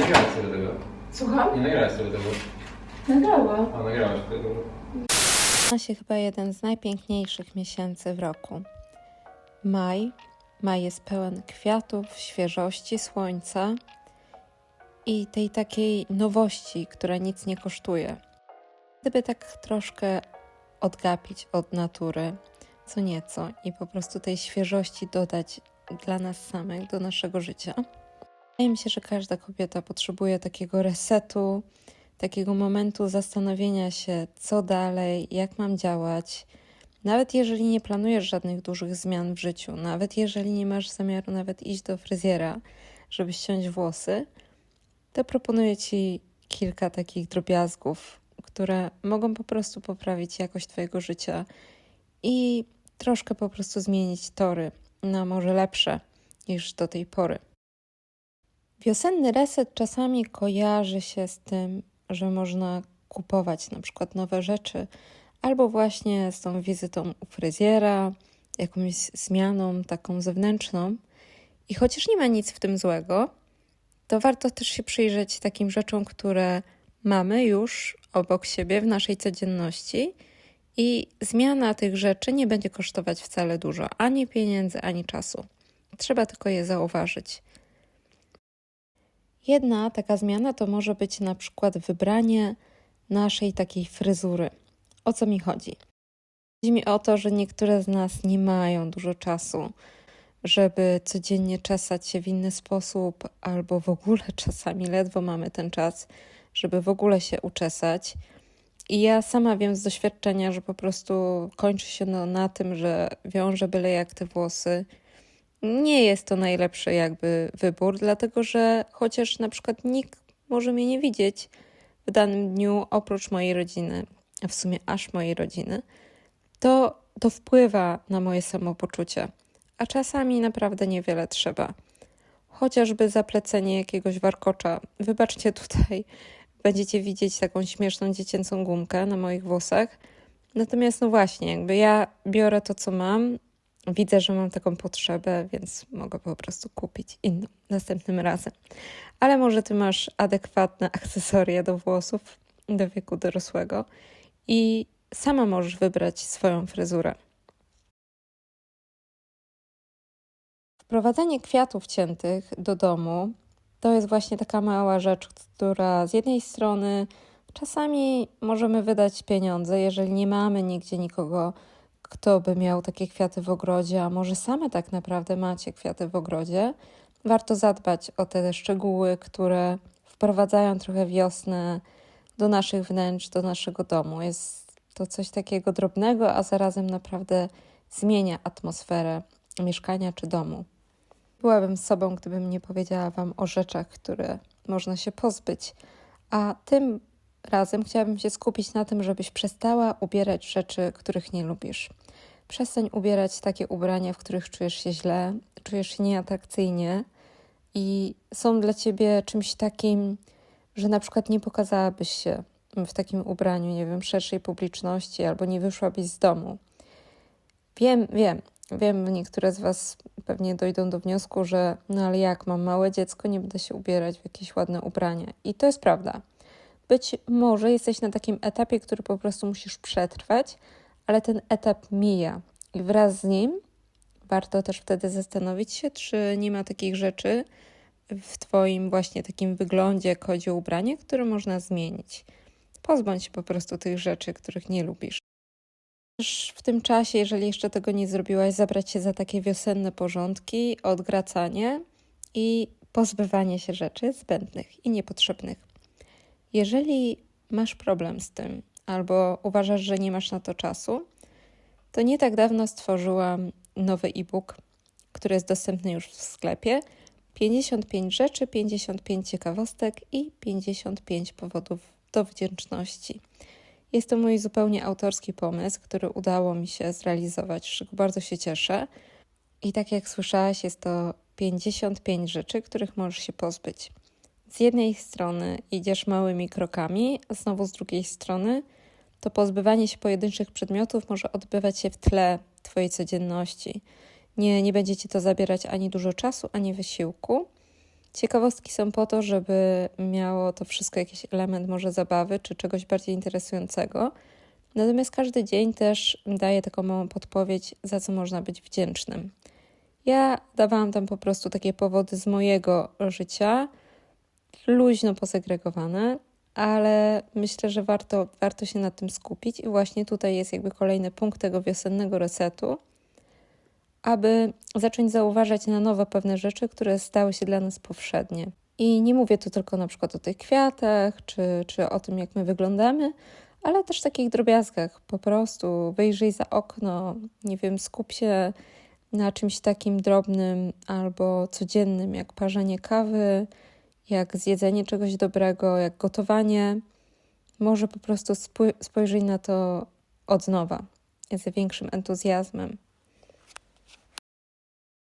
nagrałaś sobie tego. Słucham? Nie nagrałaś sobie tego. Nagrała. A, nagrałaś tego. Zaczyna się chyba jeden z najpiękniejszych miesięcy w roku. Maj. Maj jest pełen kwiatów, świeżości, słońca i tej takiej nowości, która nic nie kosztuje. Gdyby tak troszkę odgapić od natury, co nieco, i po prostu tej świeżości dodać dla nas samych, do naszego życia. Wydaje mi się, że każda kobieta potrzebuje takiego resetu, takiego momentu zastanowienia się, co dalej, jak mam działać. Nawet jeżeli nie planujesz żadnych dużych zmian w życiu, nawet jeżeli nie masz zamiaru nawet iść do fryzjera, żeby ściąć włosy, to proponuję Ci kilka takich drobiazgów, które mogą po prostu poprawić jakość Twojego życia i troszkę po prostu zmienić tory na może lepsze niż do tej pory. Wiosenny reset czasami kojarzy się z tym, że można kupować na przykład nowe rzeczy, albo właśnie z tą wizytą u fryzjera, jakąś zmianą taką zewnętrzną. I chociaż nie ma nic w tym złego, to warto też się przyjrzeć takim rzeczom, które mamy już obok siebie w naszej codzienności. I zmiana tych rzeczy nie będzie kosztować wcale dużo ani pieniędzy, ani czasu. Trzeba tylko je zauważyć. Jedna taka zmiana to może być na przykład wybranie naszej takiej fryzury. O co mi chodzi? Chodzi mi o to, że niektóre z nas nie mają dużo czasu, żeby codziennie czesać się w inny sposób, albo w ogóle czasami ledwo mamy ten czas, żeby w ogóle się uczesać. I ja sama wiem z doświadczenia, że po prostu kończy się no, na tym, że wiążę byle jak te włosy. Nie jest to najlepszy jakby wybór, dlatego że chociaż na przykład nikt może mnie nie widzieć w danym dniu oprócz mojej rodziny, a w sumie aż mojej rodziny, to to wpływa na moje samopoczucie. A czasami naprawdę niewiele trzeba. Chociażby zaplecenie jakiegoś warkocza. Wybaczcie tutaj, będziecie widzieć taką śmieszną dziecięcą gumkę na moich włosach. Natomiast no właśnie, jakby ja biorę to, co mam, widzę, że mam taką potrzebę, więc mogę po prostu kupić inną następnym razem. Ale może ty masz adekwatne akcesoria do włosów do wieku dorosłego i sama możesz wybrać swoją fryzurę. Wprowadzenie kwiatów ciętych do domu to jest właśnie taka mała rzecz, która z jednej strony czasami możemy wydać pieniądze, jeżeli nie mamy nigdzie nikogo, kto by miał takie kwiaty w ogrodzie, a może same tak naprawdę macie kwiaty w ogrodzie. Warto zadbać o te szczegóły, które wprowadzają trochę wiosnę do naszych wnętrz, do naszego domu. Jest to coś takiego drobnego, a zarazem naprawdę zmienia atmosferę mieszkania czy domu. Byłabym sobą, gdybym nie powiedziała Wam o rzeczach, które można się pozbyć, a tym razem chciałabym się skupić na tym, żebyś przestała ubierać rzeczy, których nie lubisz. Przestań ubierać takie ubrania, w których czujesz się źle, czujesz się nieatrakcyjnie i są dla ciebie czymś takim, że na przykład nie pokazałabyś się w takim ubraniu, nie wiem, szerszej publiczności albo nie wyszłabyś z domu. Wiem, wiem, wiem, niektóre z Was pewnie dojdą do wniosku, że no ale jak mam małe dziecko, nie będę się ubierać w jakieś ładne ubrania. I to jest prawda. Być może jesteś na takim etapie, który po prostu musisz przetrwać, ale ten etap mija i wraz z nim warto też wtedy zastanowić się, czy nie ma takich rzeczy w Twoim właśnie takim wyglądzie, jak chodzi o ubranie, które można zmienić. Pozbądź się po prostu tych rzeczy, których nie lubisz. W tym czasie, jeżeli jeszcze tego nie zrobiłaś, zabrać się za takie wiosenne porządki, odgracanie i pozbywanie się rzeczy zbędnych i niepotrzebnych. Jeżeli masz problem z tym, albo uważasz, że nie masz na to czasu, to nie tak dawno stworzyłam nowy e-book, który jest dostępny już w sklepie. 55 rzeczy, 55 ciekawostek i 55 powodów do wdzięczności. Jest to mój zupełnie autorski pomysł, który udało mi się zrealizować, z czego bardzo się cieszę. I tak jak słyszałaś, jest to 55 rzeczy, których możesz się pozbyć. Z jednej strony idziesz małymi krokami, a znowu z drugiej strony to pozbywanie się pojedynczych przedmiotów może odbywać się w tle Twojej codzienności. Nie, nie będzie Ci to zabierać ani dużo czasu, ani wysiłku, Ciekawostki są po to, żeby miało to wszystko jakiś element może zabawy czy czegoś bardziej interesującego. Natomiast każdy dzień też daje taką małą podpowiedź, za co można być wdzięcznym. Ja dawałam tam po prostu takie powody z mojego życia, luźno posegregowane, ale myślę, że warto, warto się nad tym skupić i właśnie tutaj jest jakby kolejny punkt tego wiosennego resetu, aby zacząć zauważać na nowo pewne rzeczy, które stały się dla nas powszednie. I nie mówię tu tylko na przykład o tych kwiatach, czy, czy o tym, jak my wyglądamy, ale też takich drobiazgach. Po prostu wyjrzyj za okno, nie wiem, skup się na czymś takim drobnym albo codziennym, jak parzenie kawy, jak zjedzenie czegoś dobrego, jak gotowanie. Może po prostu spojrzyj na to od nowa, z większym entuzjazmem.